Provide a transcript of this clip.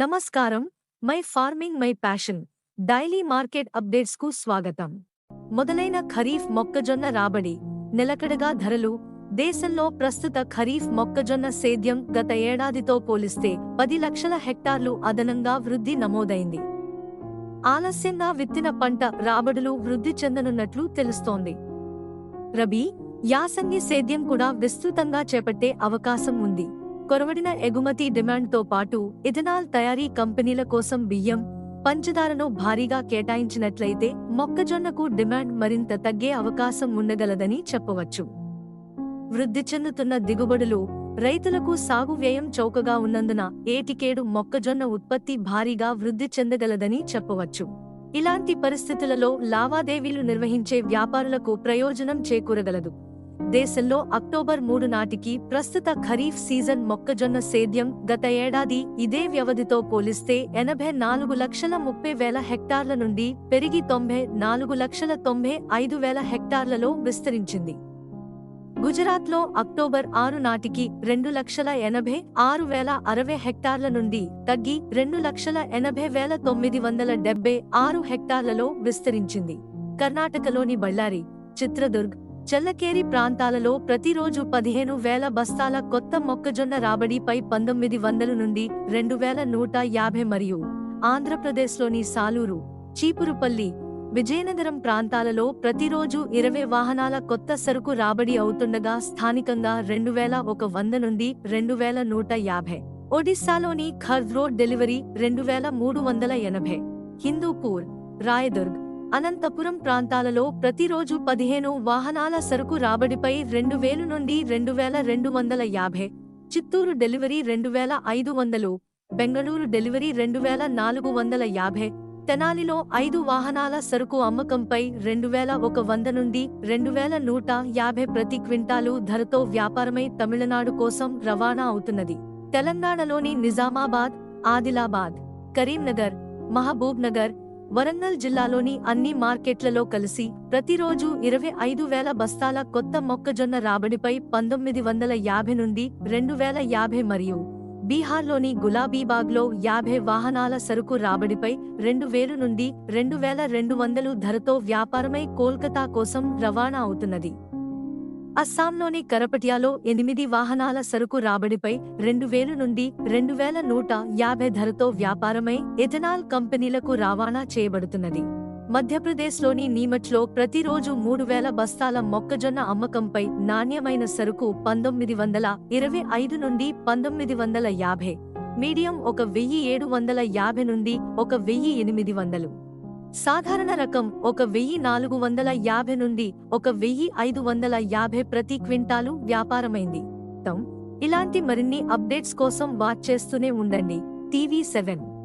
నమస్కారం. My farming my passion. Daily market అప్డేట్స్కు స్వాగతం. మొదలైన ఖరీఫ్ మొక్కజొన్న రాబడి నిలకడగా ధరలు. దేశంలో ప్రస్తుత ఖరీఫ్ మొక్కజొన్న సేద్యం గత ఏడాదితో పోలిస్తే పది లక్షల హెక్టార్లు అదనంగా వృద్ధి నమోదైంది. ఆలస్యంగా విత్తిన పంట రాబడులు వృద్ధి చెందనున్నట్లు తెలుస్తోంది. రబీ యాసంగి సేద్యం కూడా విస్తృతంగా చేపట్టే అవకాశం ఉంది. కొరవడిన ఎగుమతి డిమాండ్తో పాటు ఇథనాల్ తయారీ కంపెనీల కోసం బియ్యం పంచదారను భారీగా కేటాయించినట్లయితే మొక్కజొన్నకు డిమాండ్ మరింత తగ్గే అవకాశం ఉండగలదని చెప్పవచ్చు. వృద్ధి చెందుతున్న దిగుబడులు రైతులకు సాగు వ్యయం చౌకగా ఉన్నందున ఏటికేడు మొక్కజొన్న ఉత్పత్తి భారీగా వృద్ధి చెందగలదని చెప్పవచ్చు. ఇలాంటి పరిస్థితులలో లావాదేవీలు నిర్వహించే వ్యాపారులకు ప్రయోజనం చేకూరగలదు. దేశంలో అక్టోబర్ మూడు నాటికి ప్రస్తుత ఖరీఫ్ సీజన్ మొక్కజొన్న సేద్యం గత ఏడాది ఇదే వ్యవధితో పోలిస్తే ఎనభై నాలుగు లక్షల ముప్పై వేల హెక్టార్ల నుండి పెరిగి తొంభై నాలుగు లక్షల తొంభై ఐదు వేల హెక్టార్లలో విస్తరించింది. గుజరాత్లో అక్టోబర్ ఆరు నాటికి రెండు లక్షల ఎనభై ఆరు వేల అరవై హెక్టార్ల నుండి తగ్గి రెండు లక్షల ఎనభై వేల తొమ్మిది వందల డెబ్బై ఆరు హెక్టార్లలో విస్తరించింది. కర్ణాటకలోని బళ్ళారి చిత్రదుర్గ్ చెల్లకేరి ప్రాంతాలలో ప్రతిరోజు పదిహేను వేల బస్తాల కొత్త మొక్కజొన్న రాబడిపై పంతొమ్మిది వందల నుండి రెండు వేల నూట యాభై మరియు ఆంధ్రప్రదేశ్లోని సాలూరు చీపురుపల్లి విజయనగరం ప్రాంతాలలో ప్రతిరోజు ఇరవై వాహనాల కొత్త సరుకు రాబడి అవుతుండగా స్థానికంగా రెండు వేల ఒక వంద నుండి రెండు వేల నూట యాభై. ఒడిశాలోని ఖర్ద్ రోడ్ డెలివరీ రెండు వేల మూడు వందల ఎనభై. హిందూపూర్ రాయదుర్గ్ అనంతపురం ప్రాంతాలలో ప్రతిరోజు పదిహేను వాహనాల సరుకు రాబడిపై రెండు వేలు నుండి రెండు వేల రెండు వందల యాభై చిత్తూరు డెలివరీ రెండు వేల ఐదు వందలు బెంగళూరు డెలివరీ రెండు వేల నాలుగు వందల యాభై తెనాలిలో ఐదు వాహనాల సరుకు అమ్మకంపై రెండు వేల ఒక వంద నుండి రెండు వేల నూట యాభై ప్రతి క్వింటాలు ధరతో వ్యాపారమై తమిళనాడు కోసం రవాణా అవుతున్నది. తెలంగాణలోని నిజామాబాద్ ఆదిలాబాద్ కరీంనగర్ మహబూబ్ నగర్ వరంగల్ జిల్లాలోని అన్ని మార్కెట్లలో కలిసి ప్రతిరోజు ఇరవై ఐదు వేల బస్తాల కొత్త మొక్కజొన్న రాబడిపై పంతొమ్మిది వందల యాభై నుండి రెండు వేల యాభై మరియు బీహార్లోని గులాబీబాగ్లో యాభై వాహనాల సరుకు రాబడిపై రెండు వేలు నుండి రెండు వేల రెండు వందలు ధరతో వ్యాపారమై కోల్కతా కోసం రవాణా అవుతున్నది. అస్సాంలోని కరపటియాలో ఎనిమిది వాహనాల సరుకు రాబడిపై రెండు వేలు నుండి రెండు వేల నూట యాభై ధరతో వ్యాపారమై ఎథనాల్ కంపెనీలకు రవాణా చేయబడుతున్నది. మధ్యప్రదేశ్లోని నీమచ్లో ప్రతిరోజు మూడు వేల బస్తాల మొక్కజొన్న అమ్మకంపై నాణ్యమైన సరుకు పంతొమ్మిది వందల ఇరవై ఐదు నుండి పంతొమ్మిది వందల యాభై మీడియం ఒక వెయ్యి ఏడు వందల యాభై నుండి ఒక వెయ్యి ఎనిమిది వందలు. సాధారణ రకం ఒక వెయ్యి నాలుగు వందల యాభై నుండి ఒక వెయ్యి ఐదు వందల యాభై ప్రతి క్వింటాలు వ్యాపారమైంది. ఇలాంటి మరిన్ని అప్డేట్స్ కోసం వాచ్ చేస్తూనే ఉండండి. TV seven.